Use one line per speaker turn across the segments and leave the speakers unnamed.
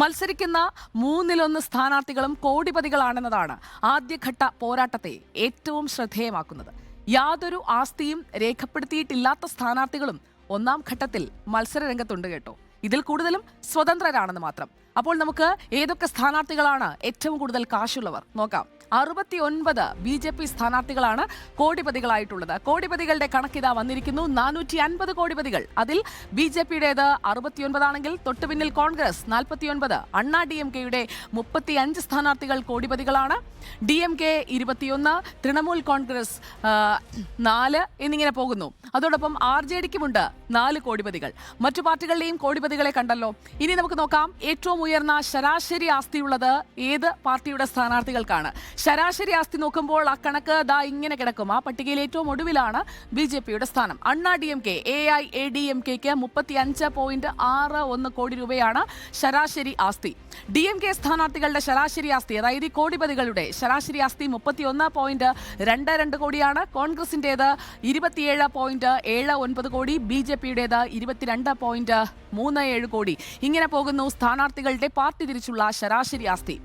മത്സരിക്കുന്ന മൂന്നിലൊന്ന് സ്ഥാനാർത്ഥികളും കോടിപതികളാണെന്നതാണ് ആദ്യഘട്ട പോരാട്ടത്തെ ഏറ്റവും ശ്രദ്ധേയമാക്കുന്നത്. യാതൊരു ആസ്തിയും രേഖപ്പെടുത്തിയിട്ടില്ലാത്ത സ്ഥാനാർത്ഥികളും ഒന്നാം ഘട്ടത്തിൽ മത്സര രംഗത്തുണ്ട് കേട്ടോ. ഇതിൽ കൂടുതലും സ്വതന്ത്രരാണെന്ന് മാത്രം. അപ്പോൾ നമുക്ക് ഏതൊക്കെ സ്ഥാനാർത്ഥികളാണ് ഏറ്റവും കൂടുതൽ കാശുള്ളവർ? നോക്കാം. അറുപത്തി ഒൻപത് ബി ജെ പി സ്ഥാനാർത്ഥികളാണ് കോടിപതികളായിട്ടുള്ളത്. കോടിപതികളുടെ കണക്കിതാ വന്നിരിക്കുന്നു. നാനൂറ്റി അൻപത് കോടിപതികൾ. അതിൽ ബി ജെ പിയുടേത് അറുപത്തിയൊൻപതാണെങ്കിൽ തൊട്ടുപിന്നിൽ കോൺഗ്രസ് നാൽപ്പത്തിയൊൻപത് അണ്ണാ ഡി എം കെയുടെ മുപ്പത്തി അഞ്ച് സ്ഥാനാർത്ഥികൾ കോടിപതികളാണ്. ഡി എം കെ ഇരുപത്തിയൊന്ന് തൃണമൂൽ കോൺഗ്രസ് നാല് എന്നിങ്ങനെ പോകുന്നു. അതോടൊപ്പം ആർ ജെ ഡിക്കുമുണ്ട് നാല് കോടിപതികൾ. മറ്റു പാർട്ടികളുടെയും കോടിപതികളെ കണ്ടല്ലോ. ഇനി നമുക്ക് നോക്കാം. ഏറ്റവും ഉയർന്ന ശരാശരി ആസ്തിയുള്ളത് ഏത് പാർട്ടിയുടെ സ്ഥാനാർത്ഥികൾക്കാണ്? ശരാശരി ആസ്തി നോക്കുമ്പോൾ ആ കണക്ക് ദാ ഇങ്ങനെ കിടക്കും. ആ പട്ടികയിൽ ഏറ്റവും ഒടുവിലാണ് ബി ജെ പിയുടെ സ്ഥാനം. Anna D M K A I A D M കെക്ക് മുപ്പത്തി അഞ്ച് പോയിന്റ് ആറ് ഒന്ന് കോടി രൂപയാണ് ശരാശരി ആസ്തി. ഡി എം കെ സ്ഥാനാർത്ഥികളുടെ ശരാശരി ആസ്തി അതായത് കോടിപതികളുടെ ശരാശരി ആസ്തി മുപ്പത്തി ഒന്ന് പോയിന്റ് രണ്ട് രണ്ട് കോടിയാണ്. കോൺഗ്രസിന്റേത് ഇരുപത്തിയേഴ് പോയിന്റ് ഏഴ് ഒൻപത് കോടി ബി ജെ പിയുടേത് ഇരുപത്തിരണ്ട് പോയിന്റ് മൂന്ന് ഏഴ് കോടി. ഇങ്ങനെ പോകുന്നു സ്ഥാനാർത്ഥികളുടെ പാർട്ടി തിരിച്ചുള്ള ശരാശരി ആസ്തി.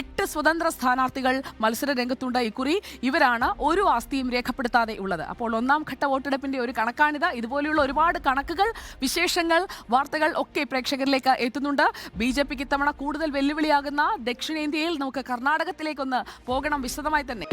എട്ട് സ്വതന്ത്ര സ്ഥാനാർത്ഥികൾ മത്സര രംഗത്തുണ്ട് ഇക്കുറി ഇവരാണ് ഒരു ആസ്തിയും രേഖപ്പെടുത്താതെ ഉള്ളത്. അപ്പോൾ ഒന്നാം ഘട്ട വോട്ടെടുപ്പിന്റെ ഒരു കണക്കാണിത്. ഇതുപോലെയുള്ള ഒരുപാട് കണക്കുകൾ വിശേഷങ്ങൾ വാർത്തകൾ ഒക്കെ പ്രേക്ഷകരിലേക്ക് എത്തുന്നുണ്ട്. ബി ജെ പിക്ക് ഇത്തവണ കൂടുതൽ വെല്ലുവിളിയാകുന്ന ദക്ഷിണേന്ത്യയിൽ നമുക്ക് കർണാടകത്തിലേക്കൊന്ന് പോകണം വിശദമായി തന്നെ.